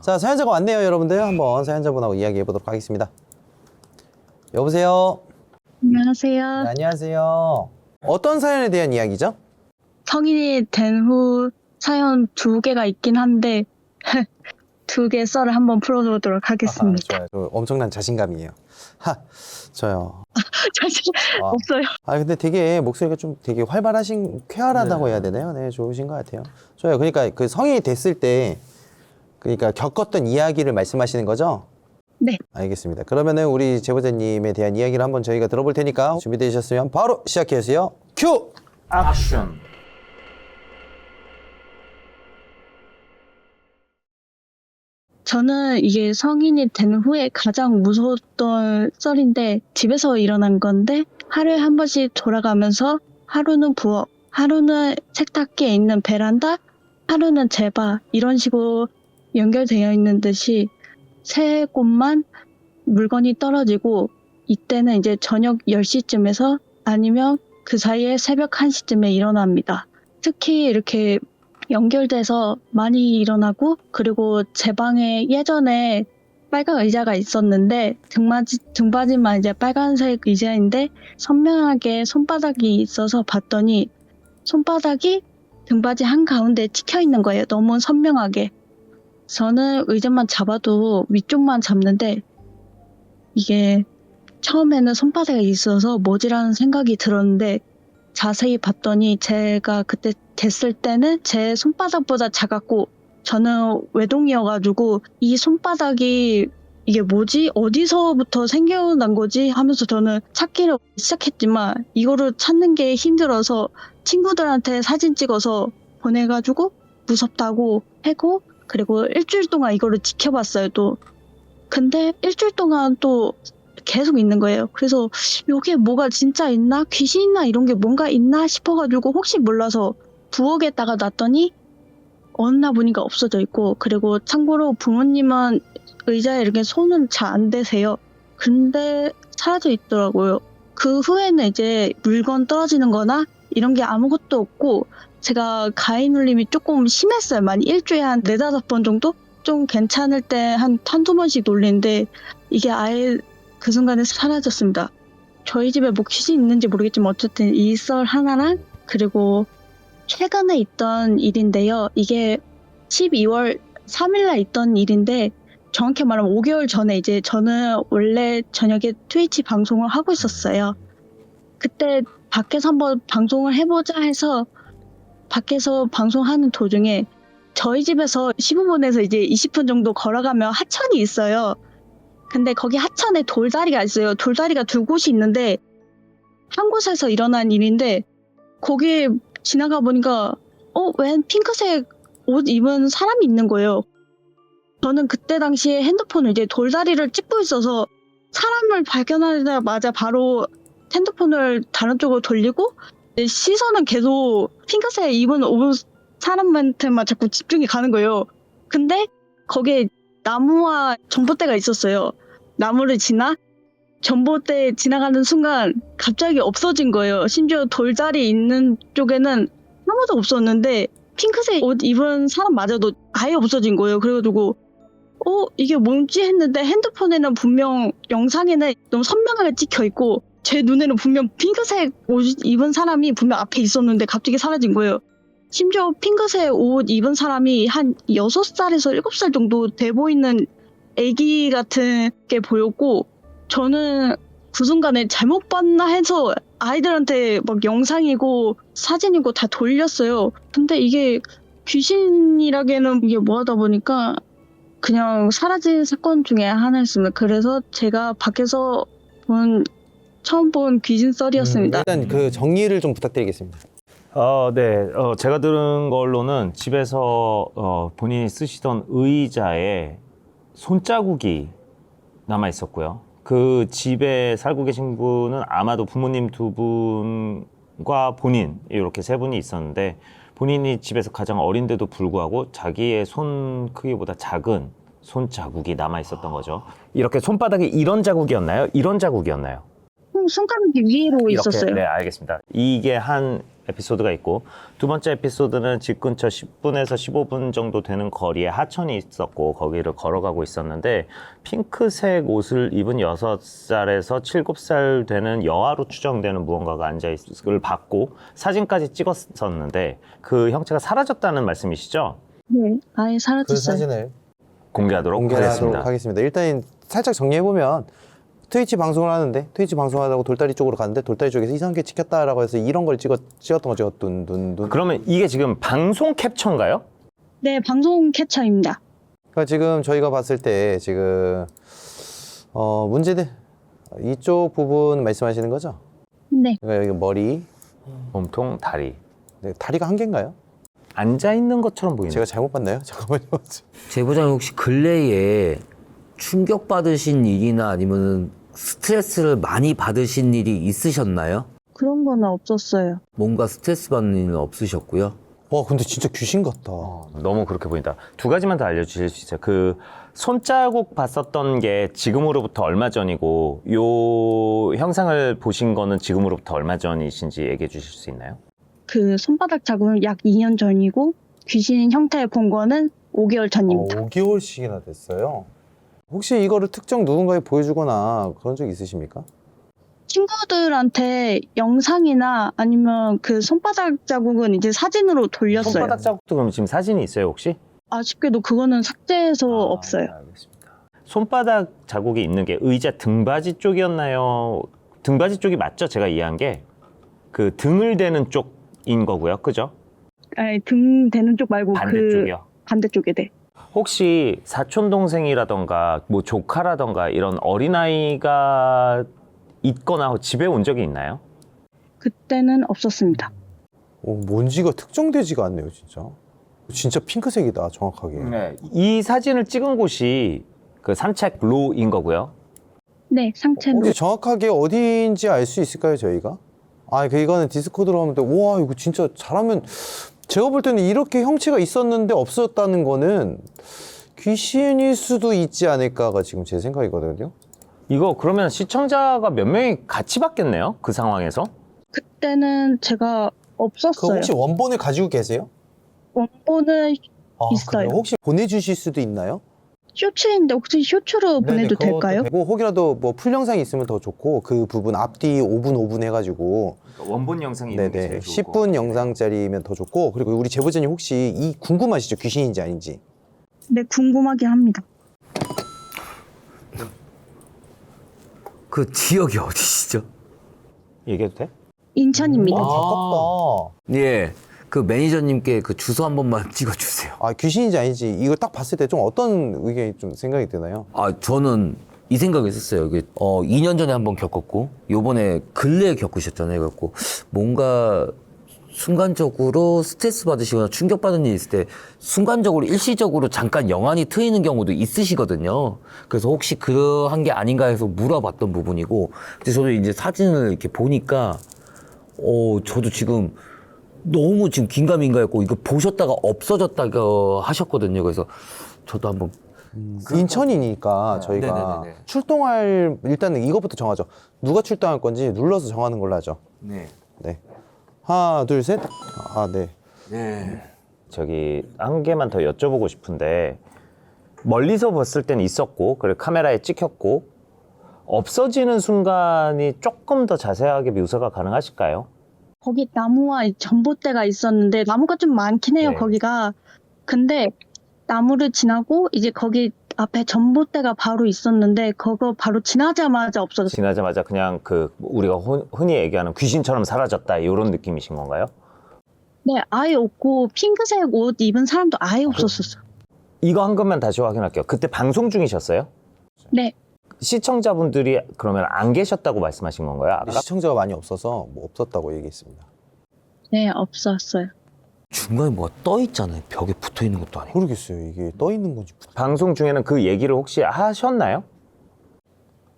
자, 사연자가 왔네요, 여러분들. 한번 사연자분하고 이야기해 보도록 하겠습니다. 여보세요. 안녕하세요. 네, 안녕하세요. 어떤 사연에 대한 이야기죠? 성인이 된 후 사연 두 개가 있긴 한데 두 개 썰을 한번 풀어보도록 하겠습니다. 아하, 좋아요. 저 엄청난 자신감이에요. 하, 저요. 자신 아. 없어요. 아 근데 되게 목소리가 좀 되게 활발하신 쾌활하다고 네. 해야 되나요? 네, 좋으신 것 같아요. 좋아요. 그러니까 그 성인이 됐을 때 그러니까 겪었던 이야기를 말씀하시는 거죠? 네. 알겠습니다. 그러면은 우리 제보자님에 대한 이야기를 한번 저희가 들어볼 테니까 준비되셨으면 바로 시작해 주세요. 큐! 액션. 저는 이게 성인이 된 후에 가장 무서웠던 썰인데 집에서 일어난 건데 하루에 한 번씩 돌아가면서 하루는 부엌, 하루는 세탁기에 있는 베란다, 하루는 제 바 이런 식으로 연결되어 있는 듯이 세 곳만 물건이 떨어지고 이때는 이제 저녁 10시쯤에서 아니면 그 사이에 새벽 1시쯤에 일어납니다. 특히 이렇게 연결돼서 많이 일어나고 그리고 제 방에 예전에 빨간 의자가 있었는데 등받이 등받이만 이제 빨간색 의자인데 선명하게 손바닥이 있어서 봤더니 손바닥이 등받이 한 가운데 찍혀 있는 거예요. 너무 선명하게. 저는 의자만 잡아도 위쪽만 잡는데 이게 처음에는 손바닥이 있어서 뭐지라는 생각이 들었는데 자세히 봤더니 제가 그때 됐을 때는 제 손바닥보다 작았고 저는 외동이어가지고 이 손바닥이 이게 뭐지? 어디서부터 생겨난 거지? 하면서 저는 찾기를 시작했지만 이거를 찾는 게 힘들어서 친구들한테 사진 찍어서 보내가지고 무섭다고 하고 그리고 일주일 동안 이거를 지켜봤어요 또. 근데 일주일 동안 또 계속 있는 거예요. 그래서 여기에 뭐가 진짜 있나? 귀신 있나? 이런 게 뭔가 있나 싶어가지고 혹시 몰라서 부엌에다가 놨더니 어느 날 보니까 없어져 있고 그리고 참고로 부모님은 의자에 이렇게 손은 잘안 대세요. 근데 사라져 있더라고요. 그 후에는 이제 물건 떨어지는 거나 이런 게 아무것도 없고 제가 가위 눌림이 조금 심했어요. 많이 일주일에 한 네다섯 번 정도? 좀 괜찮을 때 한 한두 번씩 놀리는데 이게 아예 그 순간에 사라졌습니다. 저희 집에 뭐 귀신 있는지 모르겠지만 어쨌든 이 썰 하나랑 그리고 최근에 있던 일인데요. 이게 12월 3일날 있던 일인데 정확히 말하면 5개월 전에 이제 저는 원래 저녁에 트위치 방송을 하고 있었어요. 그때 밖에서 한번 방송을 해보자 해서 밖에서 방송하는 도중에 저희 집에서 15분에서 이제 20분 정도 걸어가면 하천이 있어요. 근데 거기 하천에 돌다리가 있어요. 돌다리가 두 곳이 있는데 한 곳에서 일어난 일인데 거기 지나가 보니까 어, 웬 핑크색 옷 입은 사람이 있는 거예요. 저는 그때 당시에 핸드폰을 이제 돌다리를 찍고 있어서 사람을 발견하자마자 바로 핸드폰을 다른 쪽으로 돌리고 내 시선은 계속 핑크색 입은 옷 사람한테만 자꾸 집중이 가는 거예요. 근데 거기에 나무와 전봇대가 있었어요. 나무를 지나 전봇대 지나가는 순간 갑자기 없어진 거예요. 심지어 돌다리 있는 쪽에는 아무도 없었는데 핑크색 옷 입은 사람마저도 아예 없어진 거예요. 그래가지고 어 이게 뭔지 했는데 핸드폰에는 분명 영상에는 너무 선명하게 찍혀 있고 제 눈에는 분명 핑크색 옷 입은 사람이 분명 앞에 있었는데 갑자기 사라진 거예요. 심지어 핑크색 옷 입은 사람이 한 6살에서 7살 정도 돼 보이는 애기 같은 게 보였고 저는 그 순간에 잘못 봤나 해서 아이들한테 막 영상이고 사진이고 다 돌렸어요. 근데 이게 귀신이라기에는 이게 뭐하다 보니까 그냥 사라진 사건 중에 하나였습니다. 그래서 제가 밖에서 본 처음 본 귀신 썰이었습니다. 음, 일단 그 정리를 좀 부탁드리겠습니다. 어, 네. 어, 제가 들은 걸로는 집에서 어, 본인이 쓰시던 의자에 손자국이 남아 있었고요. 그 집에 살고 계신 분은 아마도 부모님 두 분과 본인 이렇게 세 분이 있었는데 본인이 집에서 가장 어린데도 불구하고 자기의 손 크기보다 작은 손자국이 남아 있었던 거죠. 이렇게 손바닥에 이런 자국이었나요? 이런 자국이었나요? 음, 손가락이 위로 있었어요. 네, 알겠습니다. 이게 한 에피소드가 있고 두 번째 에피소드는 집 근처 10분에서 15분 정도 되는 거리에 하천이 있었고 거기를 걸어가고 있었는데 핑크색 옷을 입은 6살에서 7살 되는 여아로 추정되는 무언가가 앉아 있을 봤고 사진까지 찍었었는데 그 형체가 사라졌다는 말씀이시죠? 네, 아예 그 사라졌어요. 사진을 공개하도록 공개하도록 하겠습니다. 하겠습니다. 일단 살짝 정리해 보면 트위치 방송을 하는데 트위치 방송하다고 돌다리 쪽으로 갔는데 돌다리 쪽에서 이상하게 찍혔다라고 해서 이런 걸 찍었 찍었던 거죠. 둔둔둔. 그러면 이게 지금 방송 캡처인가요? 네, 방송 캡처입니다. 그러니까 지금 저희가 봤을 때 지금 어 문제들 이쪽 부분 말씀하시는 거죠? 네, 그러니까 여기 머리, 몸통, 다리. 네, 다리가 한 개인가요? 앉아 있는 것처럼 보이는. 제가 잘못 봤나요? 잠깐만요. 제보자님 혹시 근래에 충격 받으신 일이나 아니면 스트레스를 많이 받으신 일이 있으셨나요? 그런 건 없었어요. 뭔가 스트레스 받는 일은 없으셨고요. 와 근데 진짜 귀신 같다. 너무 그렇게 보인다. 두 가지만 더 알려주실 수 있어요. 그 손자국 봤었던 게 지금으로부터 얼마 전이고 요 형상을 보신 거는 지금으로부터 얼마 전이신지 얘기해 주실 수 있나요? 그 손바닥 자국은 약 2년 전이고 귀신 형태 본 거는 5개월 전입니다. 5개월씩이나 됐어요. 혹시 이거를 특정 누군가에 보여주거나 그런 적 있으십니까? 친구들한테 영상이나 아니면 그 손바닥 자국은 이제 사진으로 돌렸어요. 손바닥 자국도 그럼 지금 사진이 있어요 혹시? 아쉽게도 그거는 삭제해서 아, 없어요. 알겠습니다. 손바닥 자국이 있는 게 의자 등받이 쪽이었나요? 등받이 쪽이 맞죠? 제가 이해한 게 그 등을 대는 쪽인 거고요, 그죠? 아니, 등 대는 쪽 말고 그 반대쪽이요. 반대쪽에 네. 혹시 사촌 동생이라던가 뭐 조카라던가 이런 어린아이가 있거나 집에 온 적이 있나요? 그때는 없었습니다. 오, 뭔지가 특정되지가 않네요, 진짜. 진짜 핑크색이다, 정확하게. 네. 이 사진을 찍은 곳이 그 산책로인 거고요. 네, 상체로 혹시 정확하게 어디인지 알 수 있을까요, 저희가? 아, 그 이거는 디스코드로 하면 돼. 와, 이거 진짜 잘하면 제가 볼 때는 이렇게 형체가 있었는데 없었다는 거는 귀신일 수도 있지 않을까가 지금 제 생각이거든요. 이거 그러면 시청자가 몇 명이 같이 봤겠네요? 그 상황에서? 그때는 제가 그 없었어요. 혹시 원본을 가지고 계세요? 원본은 아, 있어요. 그래요? 혹시 보내주실 수도 있나요? 쇼츠인데 혹시 쇼츠로 보내도 네네, 그것도 될까요? 되고 혹이라도 뭐 풀 영상이 있으면 더 좋고 그 부분 앞뒤 5분 5분 해가지고 원본 영상이 네네 10분 영상짜리면 더 좋고 그리고 우리 제보자님 혹시 이 궁금하시죠 귀신인지 아닌지 네, 궁금하긴 합니다. 그 지역이 어디시죠? 얘기해도 돼? 인천입니다. 아, 가깝다 예. 그 매니저님께 그 주소 한 번만 찍어주세요. 아 귀신인지 아닌지 이걸 딱 봤을 때 좀 어떤 의견이 좀 생각이 드나요? 아, 저는 이 생각을 했었어요. 이게, 어, 2년 전에 한번 겪었고, 요번에 근래에 겪으셨잖아요. 그래갖고, 뭔가 순간적으로 스트레스 받으시거나 충격 받은 일이 있을 때, 순간적으로 일시적으로 잠깐 영안이 트이는 경우도 있으시거든요. 그래서 혹시 그러한 게 아닌가 해서 물어봤던 부분이고, 근데 저도 이제 사진을 이렇게 보니까, 어, 저도 지금 너무 지금 긴가민가했고, 이거 보셨다가 없어졌다고 하셨거든요. 그래서 저도 한번 인천이니까 저희가 네네네네. 출동할 일단은 이것부터 정하죠 누가 출동할 건지 눌러서 정하는 걸로 하죠 네. 네 하나 둘 셋 아 네 네. 저기 한 개만 더 여쭤보고 싶은데 멀리서 봤을 땐 있었고 그리고 카메라에 찍혔고 없어지는 순간이 조금 더 자세하게 묘사가 가능하실까요? 거기 나무와 이 전봇대가 있었는데 나무가 좀 많긴 해요 네. 거기가 근데 나무를 지나고 이제 거기 앞에 전봇대가 바로 있었는데 그거 바로 지나자마자 없어졌어요 지나자마자 그냥 그 우리가 호- 흔히 얘기하는 귀신처럼 사라졌다 이런 느낌이신 건가요? 네 아예 없고 핑크색 옷 입은 사람도 아예 없었었어요 이거 한 것만 다시 확인할게요. 그때 방송 중이셨어요? 네 시청자분들이 그러면 안 계셨다고 말씀하신 건가요? 아까? 시청자가 많이 없어서 뭐 없었다고 얘기했습니다 네, 없었어요 중간에 뭐가 떠 있잖아요. 벽에 붙어 있는 것도 아니고. 모르겠어요 이게 떠 있는 건지 방송 중에는 그 얘기를 혹시 하셨나요?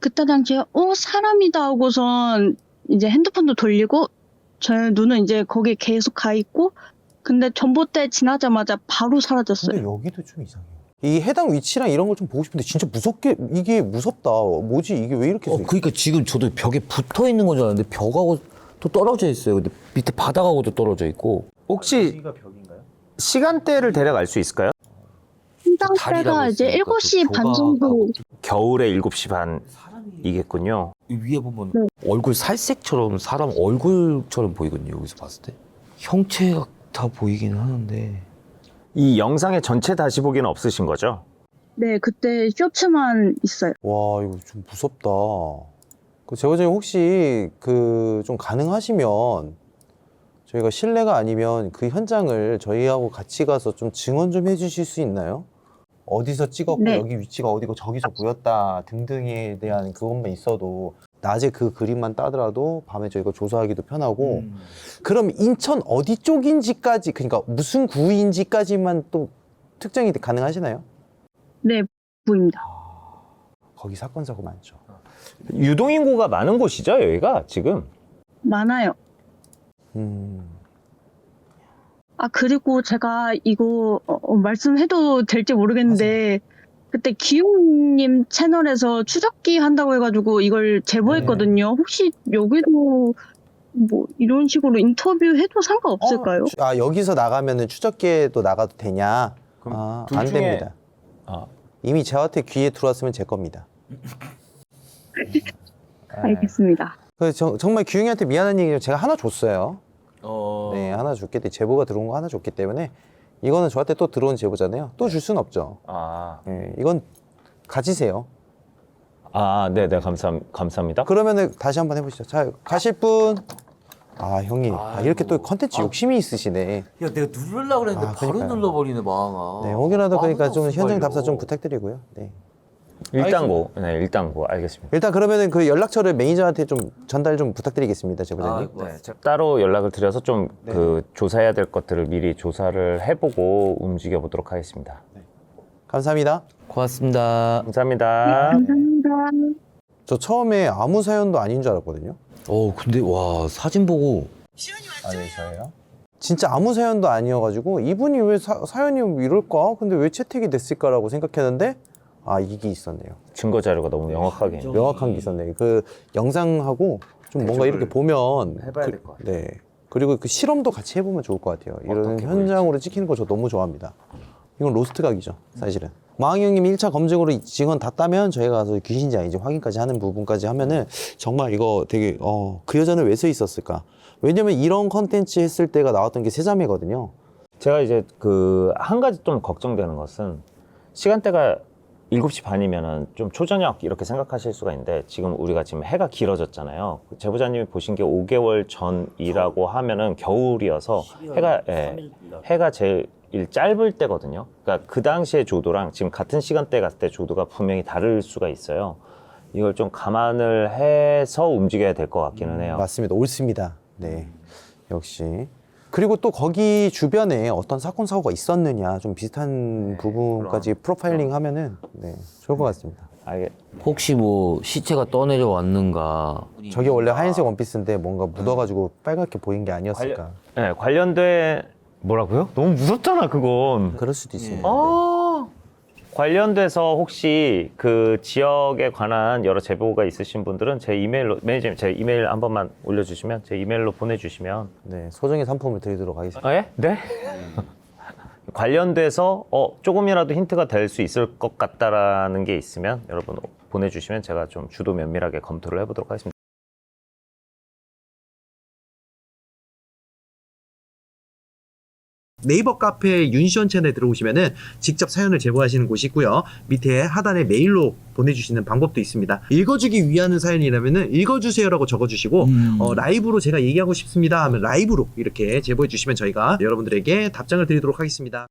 그때 당시에 어 사람이다 하고선 이제 핸드폰도 돌리고 저의 눈은 이제 거기에 계속 가 있고 근데 전봇대 지나자마자 바로 사라졌어요 근데 여기도 좀 이상해요. 이 해당 위치랑 이런 걸 좀 보고 싶은데 진짜 무섭게 이게 무섭다. 뭐지 이게 왜 이렇게 어, 돼? 그러니까 지금 저도 벽에 붙어 있는 건 줄 알았는데 벽하고 또 떨어져 있어요. 근데 밑에 바닥하고도 떨어져 있고. 혹시 시간대를 대략 알 수 있을까요? 시간대가 이제 7시 또반 정도 겨울에 7시 반이겠군요. 이 위에 보면 얼굴 살색처럼 사람 얼굴처럼 보이거든요. 여기서 봤을 때. 형체가 다 보이긴 하는데. 이 영상의 전체 다시 보기는 없으신 거죠? 네 그때 쇼츠만 있어요. 와 이거 좀 무섭다. 그 제보자님 혹시 그 좀 가능하시면 저희가 실례가 아니면 그 현장을 저희하고 같이 가서 좀 증언 좀 해주실 수 있나요? 어디서 찍었고 네. 여기 위치가 어디고 저기서 보였다 등등에 대한 그것만 있어도 낮에 그 그림만 따더라도 밤에 저희가 조사하기도 편하고 음. 그럼 인천 어디 쪽인지까지 그러니까 무슨 구인지까지만 또 특정이 가능하시나요? 네 보입니다. 거기 사건 사고 많죠. 유동인구가 많은 곳이죠, 여기가 지금. 많아요. 음. 아 그리고 제가 이거 어, 어, 말씀해도 될지 모르겠는데 그때 기용님 채널에서 추적기 한다고 해가지고 이걸 제보했거든요. 혹시 여기도 뭐 이런 식으로 인터뷰 해도 상관없을까요? 어, 추- 아 여기서 나가면은 추적기에도 나가도 되냐? 그럼 아, 둘안 중에- 됩니다. 아, 이미 저한테 귀에 들어왔으면 제 겁니다. 알겠습니다. 그 저- 정말 규영이한테 미안한 얘기 제가 하나 줬어요. 어. 네, 하나 줬기 때문에 제보가 들어온 거 하나 줬기 때문에 이거는 저한테 또 들어온 제보잖아요. 또 줄 수는 없죠. 아, 네, 이건 가지세요. 아, 네, 네, 감사, 감사합니다. 그러면은 다시 한번 해보시죠. 자, 가실 분. 아, 형님. 아, 이렇게 또. 컨텐츠 아. 욕심이 있으시네. 야, 내가 누르려고 그랬는데 아, 바로 그러니까요. 눌러버리네, 망아. 네, 혹여라도 그러니까 좀 현장. 답사 좀 부탁드리고요. 네. 일당고, 네, 일당고, 알겠습니다. 일단 그러면은 그 연락처를 매니저한테 좀 전달 좀 부탁드리겠습니다, 제보자님. 아, 네, 제가 따로 연락을 드려서 좀 그 조사해야 될 것들을 미리 조사를 해보고 움직여 보도록 하겠습니다. 감사합니다. 고맙습니다. 감사합니다. 감사합니다. 저 처음에 아무 사연도 아닌 줄 알았거든요. 어, 근데 와, 사진 보고 아니, 저예요? 진짜 아무 사연도 아니어가지고 이분이 왜 사, 사연이 이럴까? 근데 왜 채택이 됐을까라고 생각했는데 아 이게 있었네요. 증거 자료가 너무 명확하게. 명확한 게 있었네. 그 영상하고 좀 뭔가 이렇게 보면 해봐야 그- 될것 같아요. 네. 그리고 그 실험도 같이 해보면 좋을 것 같아요. 이런 어떻게 현장으로 찍히는 거 저 너무 좋아합니다. 이건 로스트 각이죠, 사실은. 마항이 형님 1차 검증으로 증언 다 따면 저희가 가서 귀신인지 아닌지 확인까지 하는 부분까지 하면은 정말 이거 되게 어, 그 여자는 왜 서 있었을까? 왜냐면 이런 컨텐츠 했을 때가 나왔던 게 세자매거든요. 제가 이제 그 한 가지 좀 걱정되는 것은 시간대가 7시 반이면은 좀 초저녁 이렇게 생각하실 수가 있는데 지금 우리가 지금 해가 길어졌잖아요. 제보자님이 보신 게 5개월 전이라고 하면은 겨울이어서 해가 예, 해가 제일 짧을 때거든요. 그러니까 그 당시의 조도랑 지금 같은 시간대 갔을 때 조도가 분명히 다를 수가 있어요. 이걸 좀 감안을 해서 움직여야 될 것 같기는 해요. 맞습니다. 옳습니다. 네. 역시. 그리고 또 거기 주변에 어떤 사건 사고가 있었느냐 좀 비슷한 부분까지 프로파일링 하면은 네, 좋을 것 같습니다. 알겠, 혹시 뭐 시체가 떠내려 왔는가? 저게 원래 하얀색 원피스인데 뭔가 묻어가지고 빨갛게 보인 게 아니었을까. 네, 관련된 뭐라고요? 너무 무섭잖아 그건. 그럴 수도 있습니다. 아 관련돼서 혹시 그 지역에 관한 여러 제보가 있으신 분들은 제 이메일로 매니저님 제 이메일 한 번만 올려주시면 제 이메일로 보내주시면 네, 소정의 상품을 드리도록 하겠습니다. 아, 예? 네? 관련돼서 어, 조금이라도 힌트가 될 수 있을 것 같다라는 게 있으면 여러분 보내주시면 제가 좀 주도 면밀하게 검토를 해보도록 하겠습니다. 네이버 카페 윤시원 채널에 들어오시면은 직접 사연을 제보하시는 곳이 있고요. 밑에 하단에 메일로 보내주시는 방법도 있습니다. 읽어주기 위한 사연이라면은 읽어주세요라고 적어주시고 음. 어, 라이브로 제가 얘기하고 싶습니다 하면 라이브로 이렇게 제보해 주시면 저희가 여러분들에게 답장을 드리도록 하겠습니다.